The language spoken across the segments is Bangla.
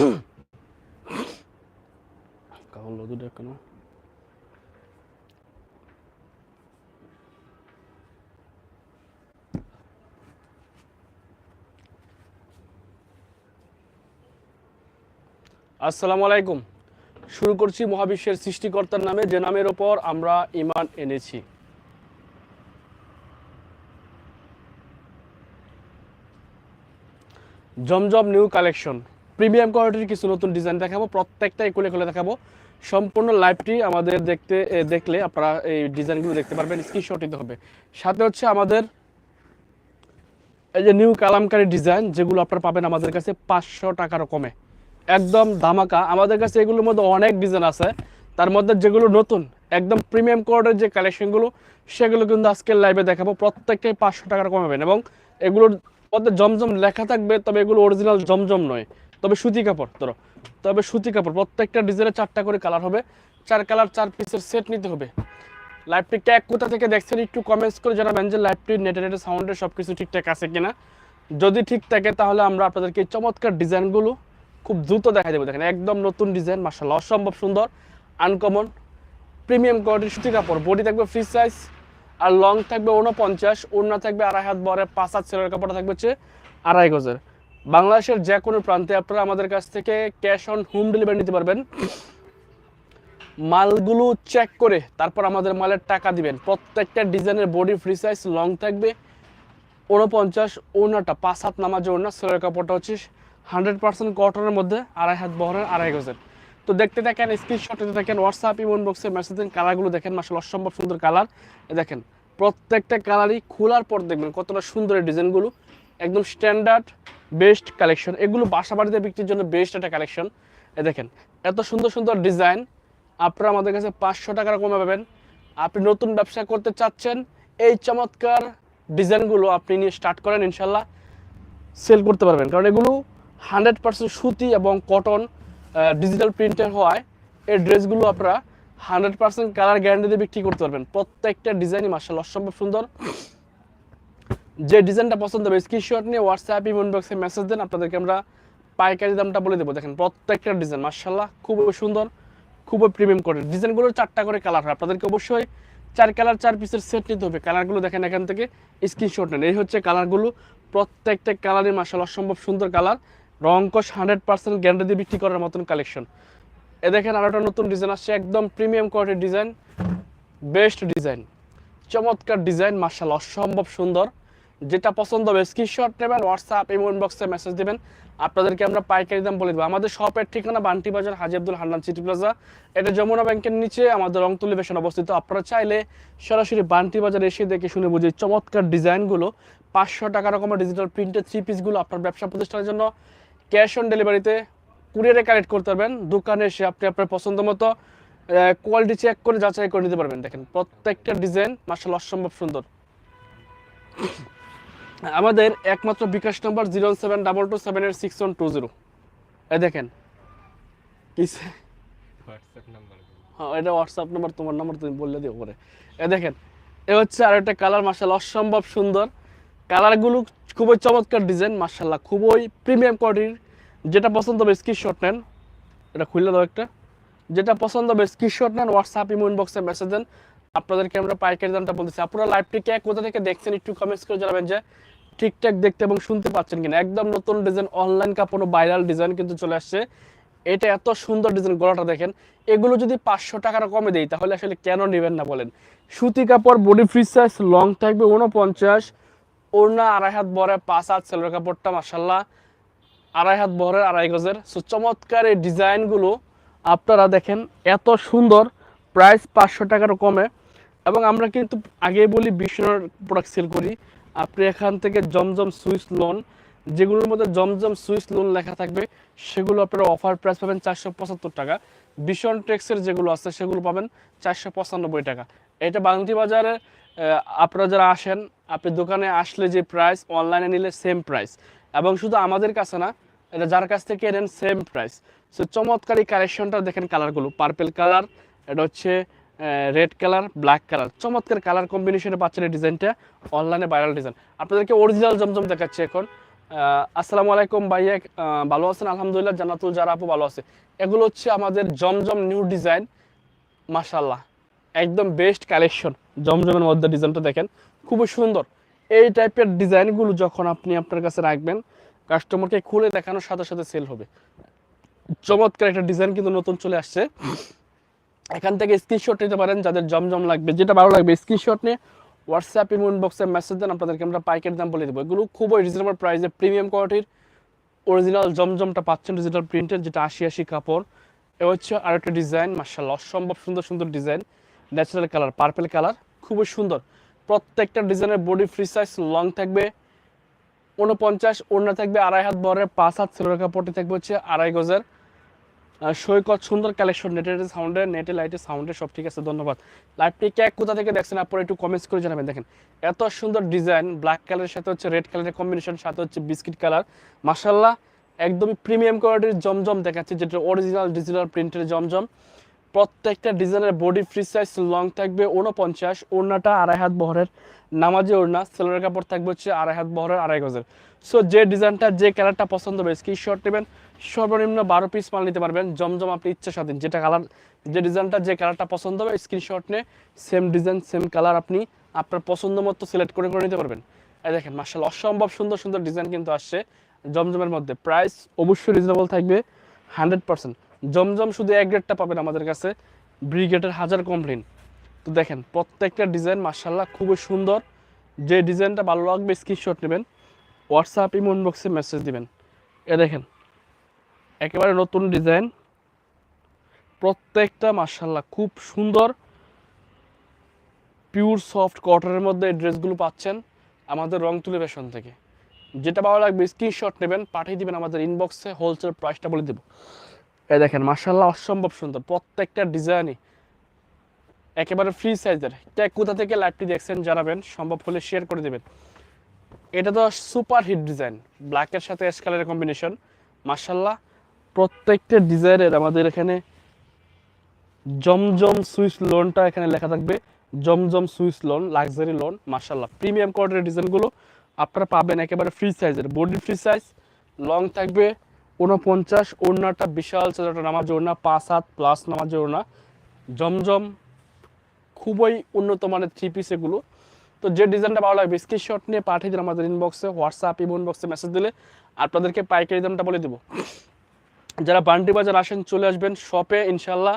আসসালামু আলাইকুম শুরু করছি মহাবিশ্বের সৃষ্টিকর্তার নামে, যে নামের ওপর আমরা ইমান এনেছি। জমজম নিউ কালেকশন। প্রিমিয়াম কোয়ালিটির কিছু নতুন ডিজাইন দেখাবো প্রত্যেকটাই খুলে খুলে দেখাবো। সম্পূর্ণ লাইভটি আমাদের দেখতে দেখলে আপনারা এই ডিজাইনগুলো দেখতে পারবেন স্ক্রিনশট দিতে হবে। সাথে হচ্ছে আমাদের এই যে নিউ কালামকারী ডিজাইন, যেগুলো আপনারা পাবেন আমাদের কাছে পাঁচশো টাকারও কমে। একদম ধামাকা। আমাদের কাছে এগুলোর মধ্যে অনেক ডিজাইন আছে। তার মধ্যে যেগুলো নতুন, একদম প্রিমিয়াম কোয়ার্ডের যে কালেকশনগুলো সেগুলো কিন্তু আজকের লাইভে দেখাবো। প্রত্যেকটাই পাঁচশো টাকার কমাবেন এবং এগুলোর মধ্যে জমজম লেখা থাকবে, তবে এগুলো অরিজিনাল জমজম নয়। তবে সুতি কাপড়, ধরো। তবে সুতি কাপড়, প্রত্যেকটা ডিজাইনে চারটা করে কালার হবে। চার কালার, চার পিসের সেট নিতে হবে। লাইভটি ক্যাক কোথা থেকে দেখছেন একটু কমেন্টস করে জানাবেন যে লাইভটি নেটে নেটে সাউন্ডে সব কিছু ঠিকঠাক আছে কিনা। যদি ঠিক থাকে, তাহলে আমরা আপনাদেরকে চমৎকার ডিজাইনগুলো খুব দ্রুত দেখা দেবো। দেখেন, একদম নতুন ডিজাইন মার্শাল্লাহ অসম্ভব সুন্দর আনকমন প্রিমিয়াম কোয়ালিটির সুতি কাপড়। বডি থাকবে ফ্রি সাইজ আর লং থাকবে উনপঞ্চাশ ওড়না থাকবে আড়াই হাত বরে পাঁচ হাত সেলের কাপড়টা থাকবে হচ্ছে আড়াই গজের। বাংলাদেশের যে কোনো প্রান্তে আপনারা আমাদের কাছ থেকে ক্যাশ অন হোম ডেলিভারি নিতে পারবেন। মালগুলো চেক করে তারপর আমাদের মালের টাকা দিবেন। প্রত্যেকটা ডিজাইনের বডি ফ্রি সাইজ লং থাকবে। উনপঞ্চাশ ওড়নাটা পাঁচ হাত নামাজ ওড়না সেলের কাপড়টা হচ্ছে হান্ড্রেড পার্সেন্ট কটনের মধ্যে, আড়াই হাত বহরের, আড়াই গজের। তো দেখতে থাকেন স্ক্রিনশট থাকেন হোয়াটসঅ্যাপ ইমন বক্সে মেসেজ দিন কালারগুলো দেখেন মাসাল অসম্ভব সুন্দর কালার দেখেন, প্রত্যেকটা কালারই খোলার পর দেখবেন কতটা সুন্দর ডিজাইনগুলো একদম স্ট্যান্ডার্ড বেস্ট কালেকশন এগুলো বাসা বাড়িতে বিক্রির জন্য বেস্ট একটা কালেকশন এ দেখেন, এত সুন্দর সুন্দর ডিজাইন আপনারা আমাদের কাছে পাঁচশো টাকার কমে পাবেন। আপনি নতুন ব্যবসা করতে চাচ্ছেন, এই চমৎকার ডিজাইনগুলো আপনি নিয়ে স্টার্ট করেন, ইনশাল্লাহ সেল করতে পারবেন। কারণ এগুলো হান্ড্রেড পার্সেন্ট সুতি এবং কটন ডিজিটাল প্রিন্টের হওয়ায় এই ড্রেসগুলো আপনারা হান্ড্রেড পার্সেন্ট কালার গ্যারান্টি দিয়ে বিক্রি করতে পারবেন। প্রত্যেকটা ডিজাইনই মার্শাল অসম্ভব সুন্দর। যে ডিজাইনটা পছন্দ হবে স্ক্রিনশট নিয়ে হোয়াটসঅ্যাপ ইমন বক্সে মেসেজ দেন, আপনাদেরকে আমরা পাইকারি দামটা বলে দেবো। দেখেন, প্রত্যেকটা ডিজাইন মার্শাল্লাহ খুবই সুন্দর, খুবই প্রিমিয়াম করে ডিজাইনগুলোর চারটা করে কালার হয়। আপনাদেরকে অবশ্যই চার কালার চার পিসের সেট নিতে হবে। কালারগুলো দেখেন এখান থেকে স্ক্রিনশট নেন। এই হচ্ছে কালারগুলো প্রত্যেকটা কালারই মার্শাল অসম্ভব সুন্দর কালার রংকশ হান্ড্রেড পার্সেন্ট গ্যারান্টি দিয়ে বিক্রি করার মতন কালেকশন এ দেখেন আরও একটা নতুন ডিজাইন আসছে, একদম প্রিমিয়াম কোয়ালিটির ডিজাইন বেস্ট ডিজাইন চমৎকার ডিজাইন মার্শাল অসম্ভব সুন্দর। যেটা পছন্দ হবে স্ক্রিনশট নেবেন হোয়াটসঅ্যাপ এবং ইনবক্সে মেসেজ দেবেন। আপনাদেরকে আমরা পাইকারি দাম বলে দেবো। আমাদের শপের ঠিকানা বান্টি বাজার হাজি আব্দুল হান্নান সিটি প্লাজা। এটা যমুনা ব্যাংকের নিচে, আমাদের রংতুলি বেশন অবস্থিত। আপনারা চাইলে সরাসরি বান্টি বাজার এসে দেখে শুনে বুঝে চমৎকার ডিজাইনগুলো, পাঁচশো টাকা রকমের ডিজিটাল প্রিন্টের থ্রি পিসগুলো আপনার ব্যবসা প্রতিষ্ঠানের জন্য। ক্যাশ অন ডেলিভারিতে কুরিয়ারে কালেক্ট করতে পারবেন। দোকানে এসে আপনি আপনার পছন্দ মতো কোয়ালিটি চেক করে যাচাই করে নিতে পারবেন। দেখেন, প্রত্যেকটা ডিজাইন মার্শাল অসম্ভব সুন্দর। আমাদের একমাত্র বিকাশ নম্বর zero seven double two seven eight six one two zero. এ দেখেন। হ্যাঁ এটা হোয়াটসঅ্যাপ নাম্বার তোমার নাম্বার তুমি বললে দিও করে এ দেখেন এ হচ্ছে আর একটা কালার মার্শাল অসম্ভব সুন্দর। কালারগুলো খুবই চমৎকার ডিজাইন মার্শাল্লাহ খুবই প্রিমিয়াম কোয়ালিটির। যেটা পছন্দ হবে স্ক্রিনশট নেন। এটা খুললে দাও একটা। যেটা পছন্দ হবে স্ক্রিনশট নেন হোয়াটসঅ্যাপ ইমো ইনবক্সে মেসেজ দেন। আপনাদেরকে আমরা পাইকারি দামটা বলতেছি। আপনারা লাইভটিকে কোথা থেকে দেখছেন একটু কমেন্টস করে জানাবেন যে ঠিকঠাক দেখতে এবং শুনতে পাচ্ছেন কিনা। একদম নতুন ডিজাইন অনলাইন কাপড় ভাইরাল ডিজাইন কিন্তু চলে আসছে। এটা এত সুন্দর ডিজাইন গলাটা দেখেন। এগুলো যদি পাঁচশো টাকার কমে দেই, তাহলে আসলে কেন নেবেন না বলেন? সুতি কাপড় বডি ফ্রি সাইজ লং থাকবে উনপঞ্চাশ ওড়না আড়াই হাত বরে পাঁচ হাত সেলোর কাপড়টা মাসাল্লাহ আড়াই হাত বহরের আড়াই গজের। সো চমৎকার এই ডিজাইনগুলো আপনারা দেখেন, এত সুন্দর। প্রাইস পাঁচশো টাকার কমে। এবং আমরা কিন্তু আগেই বলি বিষ্ণুর প্রোডাক্ট সেল করি। আপনি এখান থেকে জমজম সুইস লোন যেগুলোর মধ্যে জমজম সুইস লোন লেখা থাকবে, সেগুলো আপনারা অফার প্রাইস পাবেন চারশো পঁচাত্তর টাকা। ভীষণ টেক্সের যেগুলো আছে, সেগুলো পাবেন চারশো পঁচানব্বই টাকা। এটা বাংটি বাজারে আপনারা যারা আসেন, আপনি দোকানে আসলে যে প্রাইস অনলাইনে নিলে সেম প্রাইস এবং শুধু আমাদের কাছে না, এটা যার কাছ থেকে নেন সেম প্রাইস সো চমৎকার কালেকশনটা দেখেন কালারগুলো পার্পেল কালার এটা হচ্ছে রেড কালার ব্ল্যাক কালার চমৎকার কালার কম্বিনেশনে পাচ্ছেন এই ডিজাইনটা অনলাইনে ভাইরাল ডিজাইন আপনাদেরকে অরিজিনাল জমজম দেখাচ্ছি এখন। আসসালামু আলাইকুম ভাইয়া। ভালো আছেন? আলহামদুলিল্লাহ, জান্নাতুল যারা আপু ভালো আছে। এগুলো হচ্ছে আমাদের জমজম নিউ ডিজাইন মাশাল্লাহ একদম বেস্ট কালেকশন জমজমের মধ্যে ডিজাইনটা দেখেন। খুবই সুন্দর। এই টাইপের ডিজাইনগুলো যখন আপনি আপনার কাছে রাখবেন কাস্টমারকে খুলে দেখানোর সাথে সাথে সেল হবে। চমৎকার একটা ডিজাইন কিন্তু নতুন চলে আসছে। এখান থেকে স্ক্রিনশট নিতে পারেন, যাদের জমজম লাগবে, যেটা ভালো লাগবে স্ক্রিনশট নিয়ে হোয়াটসঅ্যাপ ইমো ইনবক্সে মেসেজ দেন, আপনাদেরকে আমরা পাইকারি দাম বলে দেবো। এগুলো খুবই রিজনেবল প্রাইসে প্রিমিয়াম কোয়ালিটির অরিজিনাল জমজমটা পাচ্ছেন ডিজিটাল প্রিন্টের যেটা আশি আশি কাপড়। এ হচ্ছে আর একটা ডিজাইন মার্শাল্লাহ অসম্ভব সুন্দর সুন্দর design natural colour purple colour খুবই সুন্দর। প্রত্যেকটা ডিজাইনের বডি ফ্রি সাইজ লং থাকবে উনপঞ্চাশ ওড়না থাকবে, আড়াই হাত বরের, পাঁচ হাত সেলোর কাপড়টি থাকবে হচ্ছে আড়াই গজের। সৈকত সুন্দর কালেকশন নেটের সাউন্ডে নেটে লাইটে সাউন্ডে সব ঠিক আছে, ধন্যবাদ। লাইভটি ক্যাক কোথা থেকে দেখছেন আপনারা একটু কমেন্টস করে জানাবেন, দেখেন। এত সুন্দর ডিজাইন ব্ল্যাক কালারের সাথে হচ্ছে রেড কালারের কম্বিনেশন সাথে হচ্ছে বিস্কিট কালার মাসাল্লাহ একদমই প্রিমিয়াম কোয়ালিটির জমজম দেখাচ্ছে, যেটা অরিজিনাল ডিজিটাল প্রিন্টের জমজম। প্রত্যেকটা ডিজাইনের বডি ফ্রি সাইজ লং থাকবে উনপঞ্চাশ ওড়নাটা আড়াই হাত বহরের, নামাজি ওড়না সেলোর কাপড় থাকবে হচ্ছে আড়াই হাত বহরের, আড়াই গজের। সো যে ডিজাইনটা যে কালারটা পছন্দ হবে স্ক্রিনশট নেবেন। সর্বনিম্ন বারো পিস মাল নিতে পারবেন। জমজম আপনি ইচ্ছা স্বাধীন যেটা কালার যে ডিজাইনটা যে কালারটা পছন্দ হবে স্ক্রিনশট নিয়ে সেম ডিজাইন সেম কালার আপনি আপনার পছন্দ মতো সিলেক্ট করে করে নিতে পারবেন। এই দেখেন মার্শাল অসম্ভব সুন্দর সুন্দর ডিজাইন কিন্তু আসছে জমজমের মধ্যে। প্রাইস অবশ্যই রিজনেবল থাকবে হান্ড্রেড পার্সেন্ট জমজম শুধু এক গ্রেডটা পাবেন আমাদের কাছে ব্রিগেডের হাজার কমপ্লেন তো দেখেন, প্রত্যেকটা ডিজাইন মার্শাল্লাহ খুবই সুন্দর। যে ডিজাইনটা ভালো লাগবে স্ক্রিনশট নেবেন হোয়াটসঅ্যাপ ইমো ইনবক্সে মেসেজ দিবেন। এ দেখেন একেবারে নতুন ডিজাইন। প্রত্যেকটা মার্শাল্লাহ খুব সুন্দর। পিওর সফট কটনের মধ্যে এই ড্রেসগুলো পাচ্ছেন আমাদের রং তুলে ফ্যাশন থেকে। যেটা ভালো লাগবে স্ক্রিনশট নেবেন, পাঠিয়ে দিবেন আমাদের ইনবক্সে হোলসেল প্রাইসটা বলে দেবো। এই দেখেন মার্শাল্লাহ অসম্ভব সুন্দর, প্রত্যেকটা ডিজাইনই। একেবারে ফ্রি সাইজের কে কোথা থেকে লাইভটি দেখছেন জানাবেন, সম্ভব হলে শেয়ার করে দেবেন। এটা তো সুপার হিট ডিজাইন ব্ল্যাকের সাথে অ্যাশ কালারের কম্বিনেশন মার্শাল্লাহ প্রত্যেকটা ডিজাইনের আমাদের এখানে জমজম সুইস লোনটা এখানে লেখা থাকবে। Zamzam Swiss lawn, luxury lawn মার্শাল্লাহ প্রিমিয়াম কোয়ালিটির ডিজাইনগুলো আপনারা পাবেন একেবারে ফ্রি সাইজের, বডি ফ্রি সাইজ, লং থাকবে উনপঞ্চাশ ওড়নাটা বিশাল একটা নামাজ ওড়না, পাঁচ হাত প্লাস নামাজ ওড়না। জমজম খুবই উন্নত মানের থ্রি পিস এগুলো। তো যে ডিজাইনটা ভালো লাগবে স্ক্রিনশট নিয়ে পাঠিয়ে দিন আমাদের ইনবক্সে হোয়াটসঅ্যাপ ইমো ইনবক্সে মেসেজ দিলে। আপনাদেরকে পাইকারি দামটা বলে দেবো। যারা বান্ডি বাজার আসেন, চলে আসবেন শপে ইনশাল্লাহ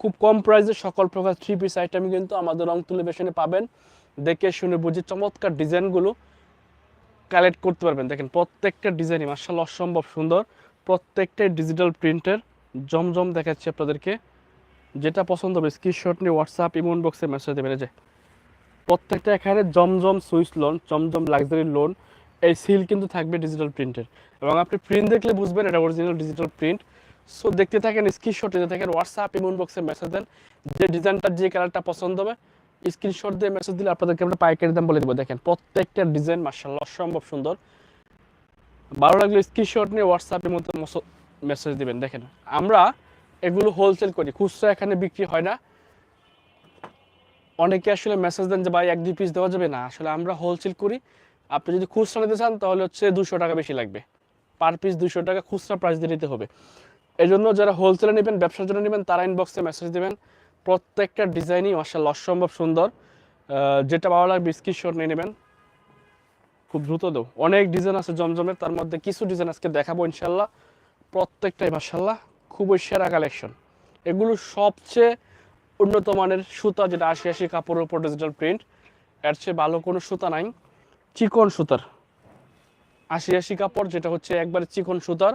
খুব কম প্রাইসে সকল প্রকার থ্রি পিস আইটেম কিন্তু আমাদের রং তুলে বেশনে পাবেন। দেখে শুনে বুঝে চমৎকার ডিজাইনগুলো কালেক্ট করতে পারবেন। দেখেন প্রত্যেকটা ডিজাইনই মার্শাল্লাহ অসম্ভব সুন্দর। প্রত্যেকটাই ডিজিটাল প্রিন্টের জমজম দেখাচ্ছি আপনাদেরকে। যেটা পছন্দ হবে স্ক্রিনশট নিয়ে হোয়াটসঅ্যাপ ইমোন বক্সে মেসেজ দেবেন। যে, প্রত্যেকটা এখানে Zamzam Swiss lawn Zamzam luxury lawn এই সিল কিন্তু থাকবে ডিজিটাল প্রিন্টের এবং আপনি প্রিন্ট দেখলে বুঝবেন এটা অরিজিনাল ডিজিটাল প্রিন্ট সো দেখতে থাকেন স্ক্রিনশট নিতে থাকেন হোয়াটসঅ্যাপ ইমোন বক্সে মেসেজ দেন। যে ডিজাইনটা যে কালারটা পছন্দ হবে স্ক্রিনশট দিয়ে মেসেজ দিলে আপনাদেরকে আমরা পাইকারি দাম বলে দেবো। দেখেন, প্রত্যেকটা ডিজাইন মার্শাল্লাহ অসম্ভব সুন্দর। ভালো লাগলে স্ক্রিনশট নিয়ে হোয়াটসঅ্যাপের মধ্যে মেসেজ দিবেন। দেখেন, আমরা এগুলো হোলসেল করি, খুচরা এখানে বিক্রি হয় না। অনেকে আসলে মেসেজ দেন যে, ভাই, এক, দুই পিস দেওয়া যাবে না। আসলে আমরা হোলসেল করি। আপনি যদি খুচরা নিতে চান, তাহলে হচ্ছে দুশো টাকা বেশি লাগবে। পার পিস দুশো টাকা খুচরা প্রাইস দিয়ে নিতে হবে। এই জন্য যারা হোলসেলে নেবেন, ব্যবসার জন্য নেবেন, তারা ইনবক্সে মেসেজ দেবেন। প্রত্যেকটা ডিজাইনই মাসাল অসম্ভব সুন্দর। যেটা ভালো লাগবে স্ক্রিনশট নিয়ে নেবেন। খুব দ্রুত দেও অনেক ডিজাইন আছে জমজমের, তার মধ্যে কিছু ডিজাইন আজকে দেখাবো ইনশাল্লাহ প্রত্যেকটাই মাসাল্লাহ খুবই সেরা কালেকশন এগুলো সবচেয়ে উন্নত মানের সুতা, যেটা আশি আশি কাপড়ের উপর ডিজিটাল প্রিন্ট এর চেয়ে ভালো কোনো সুতা নাই। চিকন সুতার। আশি আশি কাপড়, যেটা হচ্ছে একবারে চিকন সুতার।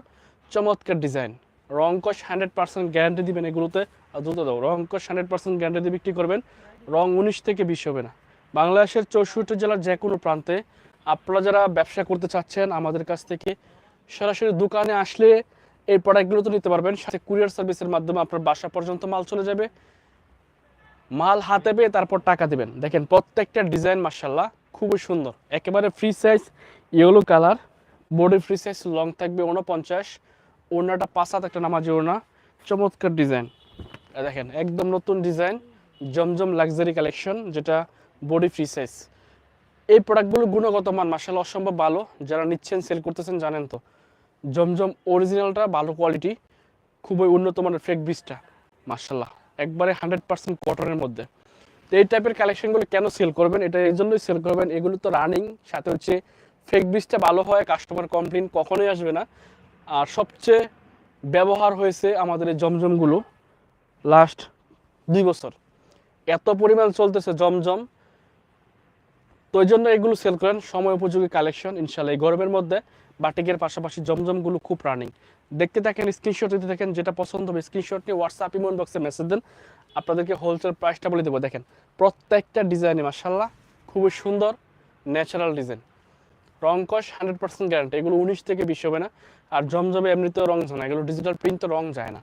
চমৎকার ডিজাইন। রংকশ হান্ড্রেড পার্সেন্ট গ্যারান্টি দিবেন এগুলোতে। আর দ্রুত দাও, রংকশ হান্ড্রেড পার্সেন্ট গ্যারান্টি দিয়ে বিক্রি করবেন। রং উনিশ থেকে বিশ হবে না। বাংলাদেশের চৌষট্টি জেলার যে কোনো প্রান্তে আপনারা যারা ব্যবসা করতে চাচ্ছেন, আমাদের কাছ থেকে সরাসরি দোকানে আসলে এই প্রোডাক্টগুলো তো নিতে পারবেন। সাথে কুরিয়ার সার্ভিসের মাধ্যমে আপনার বাসা পর্যন্ত মাল চলে যাবে। মাল হাতে পেয়ে তারপর টাকা দেবেন। দেখেন, প্রত্যেকটা ডিজাইন মার্শাল্লাহ খুবই সুন্দর। একেবারে free size yellow colour body free size long থাকবে উনপঞ্চাশ ওড়নাটা পাঁচ হাত একটা নামাজি ওড়না। চমৎকার ডিজাইন দেখেন, একদম নতুন ডিজাইন জমজম লাক্সারি কালেকশন যেটা বডি ফ্রি সাইজ এই প্রোডাক্টগুলোর গুণগত মান মাসাল্লাহ অসম্ভব ভালো। যারা নিচ্ছেন সেল করতেছেন, জানেন তো। জমজম অরিজিনালটা ভালো কোয়ালিটি খুবই উন্নত মানের ফেক বীজটা মাসাল্লাহ একবারে হান্ড্রেড পার্সেন্ট কটনের মধ্যে। তো এই টাইপের কালেকশনগুলো কেন সেল করবেন? এটা এই জন্যই সেল করবেন। এগুলো তো রানিং সাথে হচ্ছে ফেক বীজটা ভালো হয় কাস্টমার কমপ্লেন কখনোই আসবে না। আর সবচেয়ে ব্যবহার হয়েছে আমাদের এই জমজমগুলো লাস্ট দুই বছর। এত পরিমাণ চলতেছে জমজম। তো ওই জন্য এগুলো সেল করেন। সময় উপযোগী কালেকশন ইনশাল্লাহ এই গরমের মধ্যে বাটিকের পাশাপাশি জমজমগুলো খুব রানিং দেখতে থাকেন স্ক্রিনশট দিতে থাকেন, যেটা পছন্দ হবে স্ক্রিনশট নিয়ে হোয়াটসঅ্যাপ ইমন বক্সে মেসেজ দেন। আপনাদেরকে হোলসেল প্রাইসটা বলে দেবো। দেখেন, প্রত্যেকটা ডিজাইনে মাসাল্লাহ খুবই সুন্দর ন্যাচারাল ডিজাইন রং কস হান্ড্রেড পার্সেন্ট গ্যারান্টি এগুলো উনিশ থেকে বিশ হবে না। আর জমজমে এমনিতেও রং যায় না। এগুলো ডিজিটাল প্রিন্ট তো রং যায় না।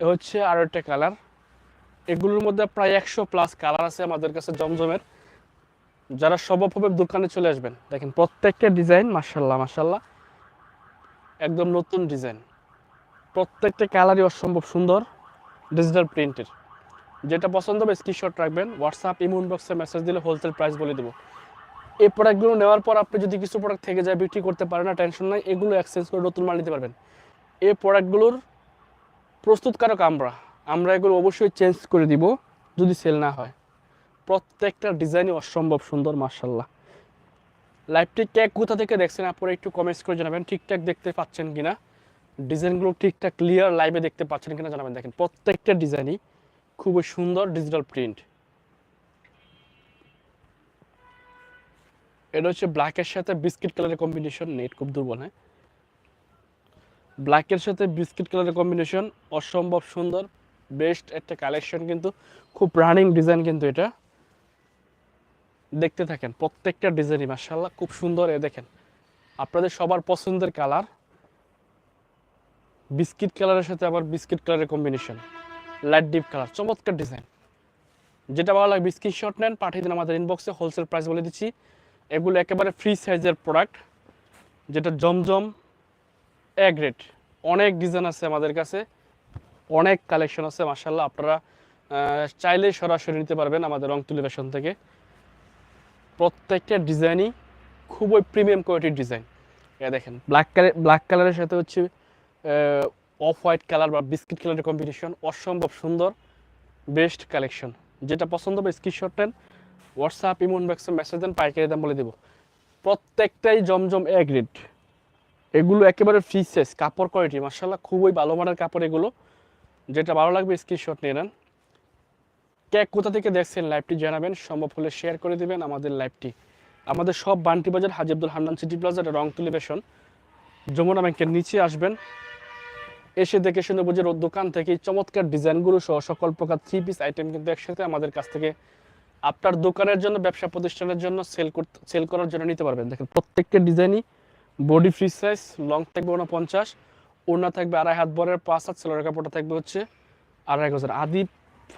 এ হচ্ছে আরও একটা কালার এগুলোর মধ্যে প্রায় একশো প্লাস কালার আছে আমাদের কাছে জমজমের। যারা সম্ভব হবে দোকানে চলে আসবেন। দেখেন, প্রত্যেকটা ডিজাইন মার্শাল্লাহ মার্শাল্লাহ একদম নতুন ডিজাইন প্রত্যেকটা কালারই অসম্ভব সুন্দর। ডিজিটাল প্রিন্টের যেটা পছন্দ হবে স্ক্রিনশট রাখবেন হোয়াটসঅ্যাপ ইমুন বক্সে মেসেজ দিলে হোলসেল প্রাইস বলে দেবো। এই প্রোডাক্টগুলো নেওয়ার পর আপনি যদি কিছু প্রোডাক্ট থেকে যায় বিক্রি করতে পারেন না টেনশন নাই, এগুলো এক্সচেঞ্জ করে নতুন মাল নিতে পারবেন। এই প্রোডাক্টগুলোর প্রস্তুতকারক আমরা। আমরা এগুলো অবশ্যই চেঞ্জ করে দিব, যদি সেল না হয়। প্রত্যেকটা ডিজাইনই অসম্ভব সুন্দর মার্শাল্লাহ লাইভটি ক্যাক কোথা থেকে দেখছেন, আপনারা একটু কমেন্টস করে জানাবেন, ঠিকঠাক দেখতে পাচ্ছেন কিনা। ডিজাইনগুলো ঠিকঠাক ক্লিয়ার লাইভে দেখতে পাচ্ছেন কিনা জানাবেন। দেখেন, প্রত্যেকটা ডিজাইনই খুবই সুন্দর ডিজিটাল প্রিন্ট এটা হচ্ছে ব্ল্যাকের সাথে বিস্কিট কালারের কম্বিনেশন নেট খুব দুর্বল হ্যাঁ? ব্ল্যাকের সাথে বিস্কিট কালারের কম্বিনেশন অসম্ভব সুন্দর বেস্ট একটা কালেকশন কিন্তু, খুব রানিং ডিজাইন কিন্তু এটা। দেখতে থাকেন, প্রত্যেকটা ডিজাইনই মার্শাল্লাহ খুব সুন্দর এ দেখেন। আপনাদের সবার পছন্দের কালার বিস্কিট কালারের সাথে আবার বিস্কিট কালারের কম্বিনেশন লাইট ডিপ কালার চমৎকার ডিজাইন যেটা ভালো বিস্কিট শট নেন, পাঠিয়ে দিন আমাদের ইনবক্সে হোলসেল প্রাইস বলে দিচ্ছি। এগুলো একেবারে ফ্রি সাইজের প্রোডাক্ট যেটা জমজম এ গ্রেড অনেক ডিজাইন আছে আমাদের কাছে, অনেক কালেকশন আছে মার্শাল্লাহ আপনারা চাইলে সরাসরি নিতে পারবেন আমাদের রং তুলি ফ্যাশন থেকে। প্রত্যেকটা ডিজাইনই খুবই প্রিমিয়াম কোয়ালিটির ডিজাইন এ দেখেন ব্ল্যাক কালার ব্ল্যাক কালারের সাথে হচ্ছে অফ হোয়াইট কালার বা বিস্কিট কালারের কম্বিনেশন অসম্ভব সুন্দর বেস্ট কালেকশন যেটা পছন্দ হবে স্ক্রিনশট নেন হোয়াটসঅ্যাপ ইমন ব্যাক্সে মেসেজ দেন, পাইকারি দাম বলে দেবো। প্রত্যেকটাই জমজম এ গ্রেড এগুলো একেবারে ফ্রি সাইজ কাপড় কোয়ালিটি মার্শাল্লাহ খুবই ভালো মানের কাপড় এগুলো। যেটা ভালো লাগবে স্ক্রিনশট নিয়ে নেন। কে কোথা থেকে দেখছেন লাইভটি জানাবেন, সম্ভব হলে শেয়ার করে দিবেন আমাদের লাইভটি আমাদের সব বান্টি বাজার, হাজি আব্দুল হান্নান সিটি প্লাজার রং তুলিবেশন যমুনা ব্যাংকের নিচে আসবেন। এসে দেখে শুনে বুঝে দোকান থেকে চমৎকার ডিজাইনগুলো সহ সকল প্রকার থ্রি পিস আইটেম কিন্তু একসাথে আমাদের কাছ থেকে আপনার দোকানের জন্য, ব্যবসা প্রতিষ্ঠানের জন্য সেল করতে সেল করার জন্য নিতে পারবেন। দেখেন প্রত্যেকটা ডিজাইনই বডি ফ্রি সাইজ লং থাকবে উনপঞ্চাশ ওড়না থাকবে আড়াই হাত বরের, পাঁচ হাত সেলোর কাপড়টা থাকবে হচ্ছে আড়াই গজের। আদিব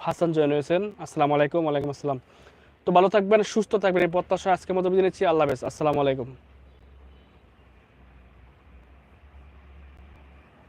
হাসান জয়েন হয়েছেন। আসসালামু আলাইকুম, ওয়ালাইকুম আসসালাম। তো ভালো থাকবেন, সুস্থ থাকবেন, এই প্রত্যাশা আজকের মতো নিচ্ছি। আল্লাহ হাফেজ। আসসালামু আলাইকুম।